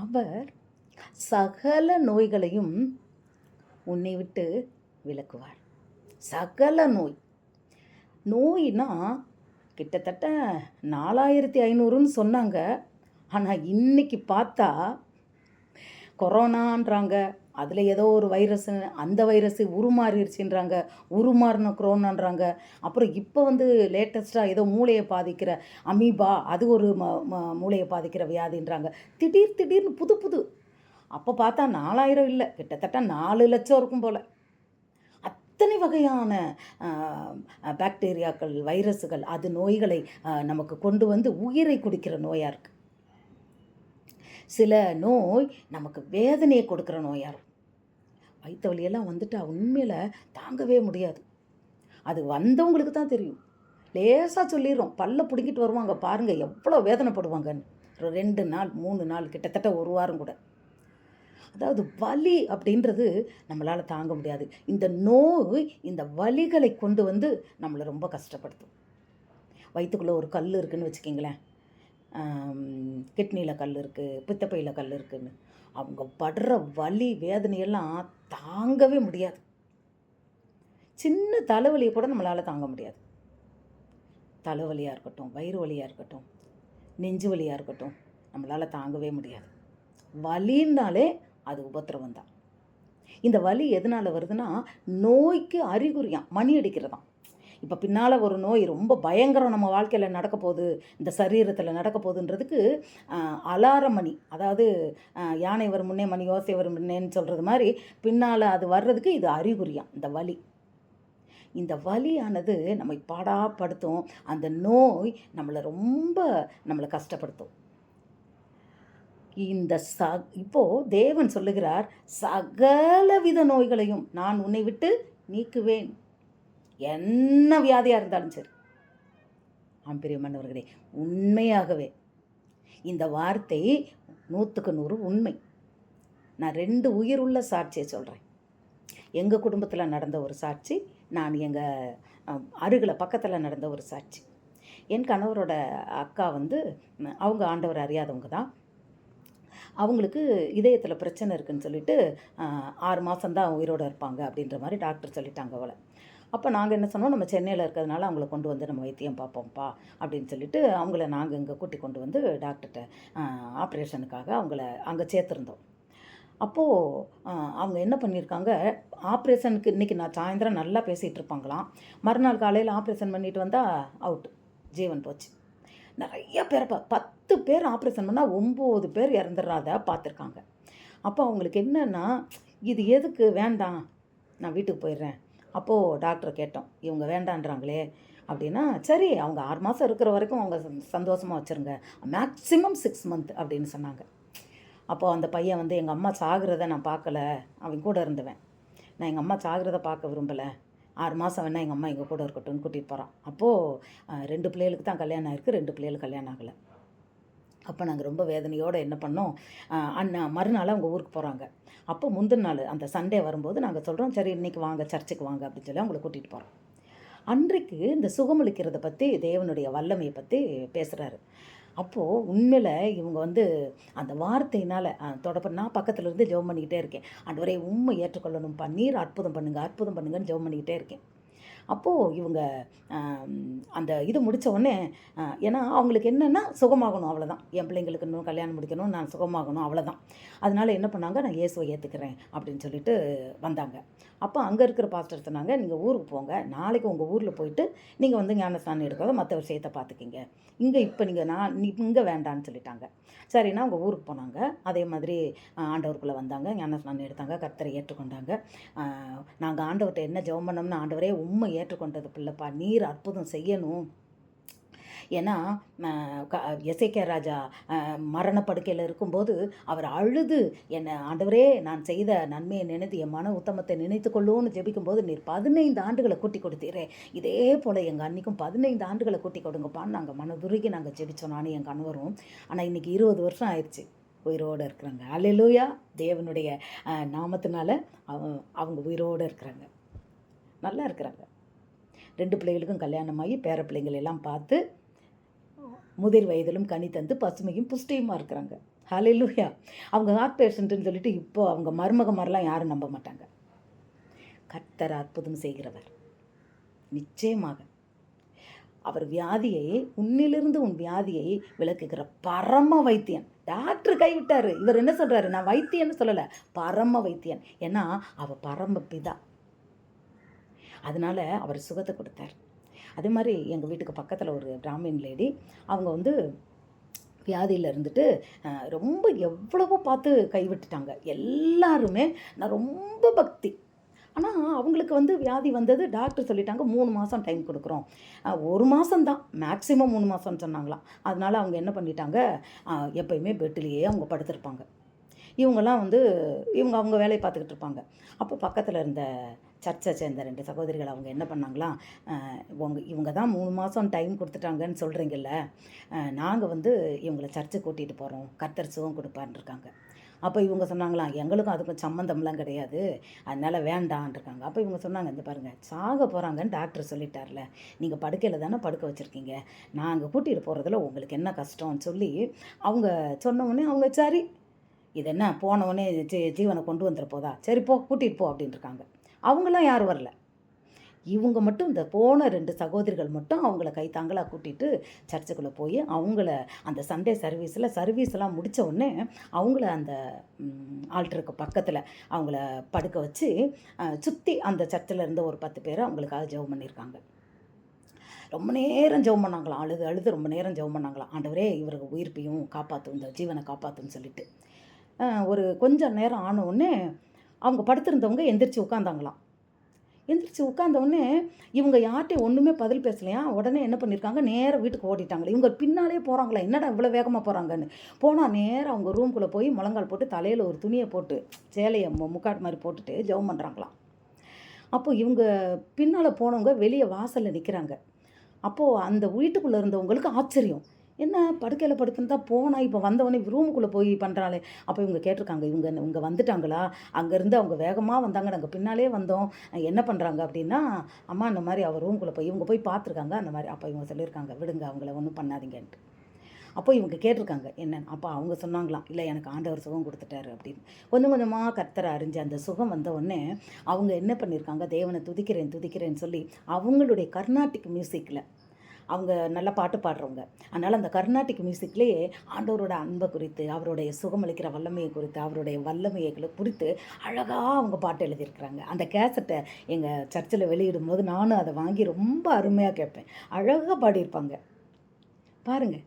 அவர் சகல நோய்களையும் உன்னை விட்டு விளக்குவார் சகல நோய். நோய்னா கிட்டத்தட்ட நாலாயிரத்தி ஐநூறுன்னு சொன்னாங்க. ஆனால் இன்னைக்கு பார்த்தா கொரோனான்றாங்க. அதில் ஏதோ ஒரு வைரஸ் அந்த வைரஸ் உருமாறிடுச்சுன்றாங்க உருமாறின குரோனான்றாங்க அப்புறம் இப்போ வந்து லேட்டஸ்ட்டாக ஏதோ மூளையை பாதிக்கிற அமீபா அது ஒரு ம ம மூளையை பாதிக்கிற வியாதின்றாங்க. திடீர் திடீர்னு புது புது. அப்போ பார்த்தா நாலாயிரம் இல்லை கிட்டத்தட்ட நாலு லட்சம் இருக்கும் போல். அத்தனை வகையான பாக்டீரியாக்கள் வைரஸுகள் அது நோய்களை நமக்கு கொண்டு வந்து உயிரை குடிக்கிற நோயாக இருக்குது சில நோய் நமக்கு வேதனையை கொடுக்குற நோயாக இருக்கும் வயிற்று வலியெல்லாம் வந்துட்டா உண்மையில் தாங்கவே முடியாது. அது வந்தவங்களுக்கு தான் தெரியும். லேசாக சொல்லிடுறோம். பல்ல பிடுங்கிட்டு வருவாங்க பாருங்கள் எவ்வளோ வேதனைப்படுவாங்கன்னு. ஒரு ரெண்டு நாள் மூணு நாள் கிட்டத்தட்ட ஒரு வாரம் கூட. அதாவது வலி அப்படின்றது நம்மளால் தாங்க முடியாது. இந்த நோய் இந்த வலிகளை கொண்டு வந்து நம்மளை ரொம்ப கஷ்டப்படுத்தும். வயிற்றுக்குள்ளே ஒரு கல் இருக்குதுன்னு வச்சுக்கிங்களேன். கிட்னியில் கல் இருக்குது பித்தப்பையில் கல் இருக்குதுன்னு அவங்க படுற வலி வேதனையெல்லாம் தாங்கவே முடியாது. சின்ன தலைவலியை கூட நம்மளால் தாங்க முடியாது. தலைவலியாக இருக்கட்டும் வயிறு வலியாக இருக்கட்டும் நெஞ்சு வலியாக இருக்கட்டும் நம்மளால் தாங்கவே முடியாது. வலின்னாலே அது உபத்திரவம் தான் இந்த வலி எதனால் வருதுன்னா நோய்க்கு அறிகுறியாம் மணி அடிக்கிறதாம் இப்போ பின்னால் ஒரு நோய் ரொம்ப பயங்கரம் நம்ம வாழ்க்கையில் நடக்க போகுது இந்த சரீரத்தில் நடக்க போகுதுன்றதுக்கு அலார மணி அதாவது யானை வரும் முன்னே மணி யோசை வரும் முன்னேன்னு சொல்கிறது மாதிரி பின்னால் அது வர்றதுக்கு இது அறிகுறியாம் இந்த வலி. இந்த வலியானது நம்மை பாடாப்படுத்தும். அந்த நோய் நம்மளை ரொம்ப நம்மளை கஷ்டப்படுத்தும். இந்த ச இப்போது தேவன் சொல்லுகிறார் சகலவித நோய்களையும் நான் உன்னை விட்டு நீக்குவேன். என்ன வியாதியாக இருந்தாலும் சரி. ஆம் பிரியமானவர்களே உண்மையாகவே இந்த வார்த்தை நூற்றுக்கு நூறு உண்மை. நான் ரெண்டு உயிர் உள்ள சாட்சியை சொல்கிறேன் எங்கள் குடும்பத்தில் நடந்த ஒரு சாட்சி நான் எங்கள் அருகில் பக்கத்தில் நடந்த ஒரு சாட்சி. என் கணவரோட அக்கா வந்து அவங்க ஆண்டவர் அறியாதவங்க தான். அவங்களுக்கு இதயத்தில் பிரச்சனை இருக்குன்னு சொல்லிட்டு ஆறு மாதம்தான் உயிரோடு இருப்பாங்க அப்படின்ற மாதிரி டாக்டர் சொல்லிட்டாங்க அவளை. அப்போ நாங்கள் என்ன சொன்னோம்? நம்ம சென்னையில் இருக்கிறதுனால அவங்கள கொண்டு வந்து நம்ம வைத்தியம் பார்ப்போம்ப்பா அப்படின்னு சொல்லிட்டு அவங்கள நாங்கள் இங்கே கூட்டி கொண்டு வந்து டாக்டர்கிட்ட ஆப்ரேஷனுக்காக அவங்கள அங்கே சேர்த்துருந்தோம். அப்போது அவங்க என்ன பண்ணியிருக்காங்க? ஆப்ரேஷனுக்கு இன்றைக்கி நான் சாயந்தரம் நல்லா பேசிகிட்டு இருப்பாங்களாம். மறுநாள் காலையில் ஆப்ரேஷன் பண்ணிட்டு வந்தால் அவுட் ஜீவன் போச்சு. நிறைய பேர் பத்து பேர் ஆப்ரேஷன் பண்ணால் ஒம்பது பேர் இறந்துடுறாத பார்த்துருக்காங்க. அப்போ அவங்களுக்கு என்னென்னா இது எதுக்கு? வேண்டாம். நான் வீட்டுக்கு போயிடுறேன். அப்போது டாக்டரை கேட்டோம். இவங்க வேண்டான்றாங்களே. அப்படின்னா சரி அவங்க ஆறு மாதம் இருக்கிற வரைக்கும் அவங்க சந்தோஷமாக வச்சுருங்க. மேக்ஸிமம் சிக்ஸ் மந்த் அப்படின்னு சொன்னாங்க. அப்போது அந்த பையன் வந்து எங்கள் அம்மா சாகிறத நான் பார்க்கல. அவன் கூட இருந்துவேன். நான் எங்கள் அம்மா சாகிறத பார்க்க விரும்பலை. ஆறு மாதம் வேணால் எங்கள் அம்மா எங்கள் கூட இருக்கட்டும்னு கூட்டிகிட்டு போகிறான் அப்போது ரெண்டு பிள்ளைகளுக்கு தான் கல்யாணம் ஆயிருக்கு. ரெண்டு பிள்ளைகளுக்கு கல்யாணம் ஆகலை. அப்போ நாங்கள் ரொம்ப வேதனையோடு என்ன பண்ணோம்? அண்ணா மறுநாள் அவங்க ஊருக்கு போகிறாங்க அப்போ முந்தின நாள் அந்த சண்டே வரும்போது நாங்கள் சொல்கிறோம் சரி இன்றைக்கி வாங்க சர்ச்சுக்கு வாங்க அப்படின்னு சொல்லி அவங்களை கூட்டிகிட்டு போகிறோம் அன்றைக்கு இந்த சுகமளிக்கிறத பற்றி தேவனுடைய வல்லமையை பற்றி பேசுகிறாரு அப்போது உண்மையில் இவங்க வந்து அந்த வார்த்தையினால் தொடப்ப நான் பக்கத்தில் இருந்து ஜெபம் பண்ணிக்கிட்டே இருக்கேன். ஆண்டவரே உண்மை ஏற்றுக்கொள்ளணும். பண்ணீர் அற்புதம் பண்ணுங்கள் அற்புதம் பண்ணுங்கன்னு ஜெபம் பண்ணிக்கிட்டே இருக்கேன். அப்போது இவங்க அந்த இது முடித்த உடனே ஏன்னா அவங்களுக்கு என்னென்னா சுகமாகணும் அவ்வளோதான் என் பிள்ளைங்களுக்கு இன்னும் கல்யாணம் முடிக்கணும் நான் சுகமாகணும் அவ்வளோதான் அதனால் என்ன பண்ணாங்க? நான் இயேசுவை ஏற்றுக்கிறேன் அப்படின்னு சொல்லிட்டு வந்தாங்க. அப்போ அங்கே இருக்கிற பாஸ்டர் சொன்னாங்க நீங்கள் ஊருக்கு போங்க. நாளைக்கு உங்கள் ஊரில் போயிட்டு நீங்கள் வந்து ஞானஸ்தானம் எடுக்காத மற்ற விஷயத்தை பார்த்துக்கிங்க இங்கே இப்போ நீங்கள் நான் இங்கே வேண்டான்னு சொல்லிட்டாங்க. சரின்னா அவங்க ஊருக்கு போனாங்க. அதே மாதிரி ஆண்டவருக்குள்ளே வந்தாங்க. ஞானஸ்நானம் எடுத்தாங்க. கர்த்தரை ஏற்றுக்கொண்டாங்க. நாங்கள் ஆண்டவர்கிட்ட என்ன ஜெபம் பண்ணோம்னு ஆண்டவரே உண்மை ஏற்றுக்கொண்டது பிள்ளைப்பா. நீர் அற்புதம் செய்யணும். ஏன்னா எசைக்கே ராஜா மரணப்படுக்கையில் இருக்கும்போது அவர் அழுது என்னை ஆண்டவரே நான் செய்த நன்மையை நினைத்து என் மன உத்தமத்தை நினைத்து கொள்ளுவோன்னு ஜெபிக்கும்போது நீர் பதினைந்து ஆண்டுகளை கூட்டி கொடுத்தீரே. இதே போல் எங்கள் அன்னைக்கும் பதினைந்து ஆண்டுகளை கூட்டி கொடுங்கப்பான்னு நாங்கள் மனதுருகி நாங்கள் ஜெபிச்சோம் நானும் என் கணவரும். ஆனால் இன்றைக்கி இருபது வருஷம் ஆயிடுச்சு உயிரோடு இருக்கிறாங்க. அல்லேலூயா தேவனுடைய நாமத்தினால அவங்க உயிரோடு இருக்கிறாங்க. நல்லா இருக்கிறாங்க. ரெண்டு பிள்ளைகளுக்கும் கல்யாணமாகி பேர பிள்ளைங்களெல்லாம் பார்த்து முதிர் வயதிலும் கனி தந்து பசுமையும் புஷ்டியுமாக இருக்கிறாங்க. ஹலெலுயா அவங்க ஹார்ட் பேஷண்ட்டுன்னு சொல்லிட்டு இப்போ அவங்க மருமக மாதிரிலாம் யாரும் நம்ப மாட்டாங்க. கர்த்தர் அற்புதம் செய்கிறவர். நிச்சயமாக. அவர் வியாதியை உன்னிலிருந்து உன் வியாதியை விளக்குகிற பரம வைத்தியன். டாக்டர் கைவிட்டார். இவர் என்ன சொல்கிறாரு நான் வைத்தியன்னு சொல்லலை. பரம வைத்தியன். ஏன்னா அவள் பரம பிதா. அதனால அவர் சுகத்தை கொடுத்தார். அதே மாதிரி எங்கள் வீட்டுக்கு பக்கத்தில் ஒரு பிராமின் லேடி அவங்க வந்து வியாதியில் இருந்துட்டு ரொம்ப எவ்வளவோ பார்த்து கைவிட்டுட்டாங்க. எல்லாருமே நான் ரொம்ப பக்தி. ஆனால் அவங்களுக்கு வந்து வியாதி வந்தது டாக்டர் சொல்லிட்டாங்க மூணு மாதம் டைம் கொடுக்குறோம். ஒரு மாதம்தான் மேக்ஸிமம் மூணு மாதம்னு சொன்னாங்களாம். அதனால் அவங்க என்ன பண்ணிட்டாங்க எப்பயுமே பெட்டிலேயே அவங்க படுத்திருப்பாங்க. இவங்கெல்லாம் வந்து இவங்க அவங்க வேலையை பார்த்துக்கிட்டு இருப்பாங்க. அப்போ பக்கத்தில் இருந்த சர்ச்சை சேர்ந்த ரெண்டு சகோதரிகள் அவங்க என்ன பண்ணாங்களாம் உங்க இவங்க தான் மூணு மாதம் டைம் கொடுத்துட்டாங்கன்னு சொல்கிறீங்கல்ல நாங்கள் வந்து இவங்களை சர்ச்சை கூட்டிகிட்டு போகிறோம் கர்த்தர் சுகம் கொடுப்பான்னு இருக்காங்க. அப்போ இவங்க சொன்னாங்களாம் எங்களுக்கும் அதுக்கும் சம்மந்தம்லாம் கிடையாது. அதனால் வேண்டான்ருக்காங்க. அப்போ இவங்க சொன்னாங்க இந்த பாருங்கள் சாக போகிறாங்கன்னு டாக்டர் சொல்லிட்டார்ல நீங்கள் படுக்கையில் தானே படுக்க வச்சுருக்கீங்க. நாங்கள் கூட்டிகிட்டு போகிறதுல உங்களுக்கு என்ன கஷ்டம்னு சொல்லி அவங்க சொன்ன உடனே அவங்க சரி இது என்ன? போனவொடனே ஜீ ஜீவனை கொண்டு வந்துட போதா? சரி போ கூட்டிகிட்டு போ அப்படின்னு இருக்காங்க அவங்களாம் யாரும் வரல. இவங்க மட்டும் இந்த போன ரெண்டு சகோதரிகள் மட்டும் அவங்கள கைத்தாங்களாக கூட்டிகிட்டு சர்ச்சுக்குள்ளே போய் அவங்கள அந்த சண்டே சர்வீஸில் சர்வீஸ் எல்லாம் முடித்த உடனே அவங்கள அந்த ஆல்டருக்கு பக்கத்தில் அவங்கள படுக்க வச்சு சுற்றி அந்த சர்ச்சில் இருந்த ஒரு பத்து பேர் அவங்களுக்காக ஜெபம் பண்ணியிருக்காங்க ரொம்ப நேரம் ஜெபம் பண்ணாங்களாம். அழுது அழுது ரொம்ப நேரம் ஜெபம் பண்ணாங்களாம். ஆண்டவரே இவருக்கு உயிர்ப்பையும் காப்பாற்றும் இந்த ஜீவனை காப்பாற்றுன்னு சொல்லிட்டு. ஒரு கொஞ்சம் நேரம் ஆனவுடனே அவங்க படுத்திருந்தவங்க எந்திரிச்சு உட்காந்தாங்களாம் எந்திரிச்சு உட்காந்தவுடனே இவங்க யார்கிட்டையும் ஒன்றுமே பதில் பேசலையா? உடனே என்ன பண்ணியிருக்காங்க நேராக வீட்டுக்கு ஓடிட்டாங்களே. இவங்க பின்னாலே போகிறாங்களா என்னடா இவ்வளோ வேகமாக போகிறாங்கன்னு போனால் நேராக அவங்க ரூம்குள்ளே போய் முழங்கால் போட்டு தலையில் ஒரு துணியை போட்டு சேலையை மு- முக்காடு மாதிரி போட்டுட்டு ஜெபம் பண்ணுறாங்களாம் அப்போ இவங்க பின்னால் போனவங்க வெளியே வாசலில் நிற்கிறாங்க அப்போது அந்த வீட்டுக்குள்ளே இருந்தவங்களுக்கு ஆச்சரியம். என்ன படுக்கையில் படுத்துன்னு தான் போனால் இப்போ வந்தவொடனே ரூமுக்குள்ளே போய் பண்ணுறாளே அப்போ இவங்க கேட்டிருக்காங்க இவங்க இவங்க வந்துட்டாங்களா? அங்கேருந்து அவங்க வேகமாக வந்தாங்க. நாங்கள் பின்னாலே வந்தோம். என்ன பண்ணுறாங்க அப்படின்னா அம்மா இந்த மாதிரி அவர் ரூமுக்குள்ளே போய் இவங்க போய் பார்த்துருக்காங்க. அந்த மாதிரி அப்போ இவங்க சொல்லியிருக்காங்க விடுங்க அவங்கள ஒன்றும் பண்ணாதீங்கன்ட்டு. அப்போ இவங்க கேட்டிருக்காங்க என்னென்னு அப்போ அவங்க சொன்னாங்களாம் இல்லை எனக்கு ஆண்டவர் சுகம் கொடுத்துட்டாரு அப்படின்னு. கொஞ்சம் கொஞ்சமாக கத்தரை அறிஞ்சு அந்த சுகம் வந்த உடனே அவங்க என்ன பண்ணியிருக்காங்க? தேவனை துதிக்கிறேன் துதிக்கிறேன்னு சொல்லி அவங்களுடைய கர்நாடிக் மியூசிக்கில் அவங்க நல்ல பாட்டு பாடுறவங்க. அதனால் அந்த கர்நாடிக் மியூசிக்லேயே ஆண்டவரோட அன்பை குறித்து அவருடைய சுகமளிக்கிற வல்லமையை குறித்து அவருடைய வல்லமையை குறித்து அழகாக அவங்க பாட்டு எழுதியிருக்கிறாங்க. அந்த கேசட்டை எங்கள் சர்ச்சில் வெளியிடும் போது நானும் அதை வாங்கி ரொம்ப அருமையாக கேட்பேன். அழகாக பாடியிருப்பாங்க. பாருங்கள்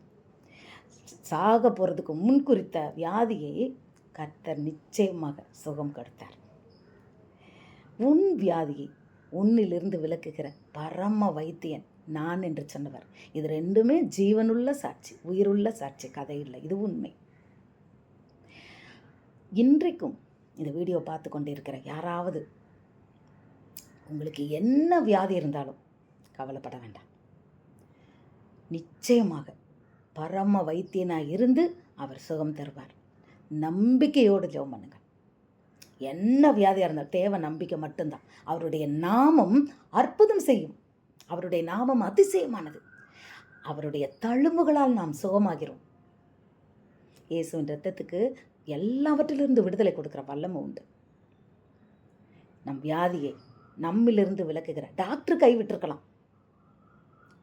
சாக போகிறதுக்கு முன் குறித்த வியாதியை கர்த்தர் நிச்சயமாக சுகம் கொடுத்தார். உன் வியாதியை உன்னிலிருந்து விளக்குகிற பரம வைத்தியன் நான் என்று சொன்னவர். இது ரெண்டுமே ஜீவனுள்ள சாட்சி உயிருள்ள சாட்சி கதை இல்லை. இது உண்மை. இன்றைக்கும் இந்த வீடியோ பார்த்து கொண்டிருக்கிற யாராவது உங்களுக்கு என்ன வியாதி இருந்தாலும் கவலைப்பட வேண்டாம். நிச்சயமாக பரம வைத்தியனாக இருந்து அவர் சுகம் தருவார். நம்பிக்கையோடு ஜெபம் பண்ணுங்க. என்ன வியாதியாக இருந்தாலும் தேவை நம்பிக்கை மட்டும்தான். அவருடைய நாமம் அற்புதம் செய்யும். அவருடைய நாமம் அதிசயமானது. அவருடைய தழும்புகளால் நாம் சுகமாகிறோம். இயேசுவின் ரத்தத்துக்கு எல்லாவற்றிலிருந்து விடுதலை கொடுக்குற வல்லமை உண்டு. நம் வியாதியை நம்மிலிருந்து விலக்குகிற டாக்டர் கைவிட்டிருக்கலாம்.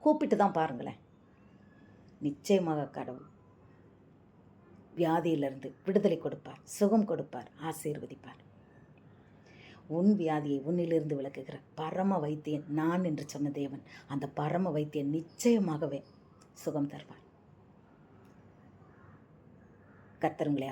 கூப்பிட்டு தான் பாருங்களேன். நிச்சயமாக கடவுள் வியாதியிலிருந்து விடுதலை கொடுப்பார் சுகம் கொடுப்பார் ஆசீர்வதிப்பார். உன் வியாதியை உன்னிலிருந்து விளக்குகிற பரம வைத்தியன் நான் என்று சொன்ன தேவன் அந்த பரம வைத்தியன் நிச்சயமாகவே சுகம் தருவார் கர்த்தர் உங்களை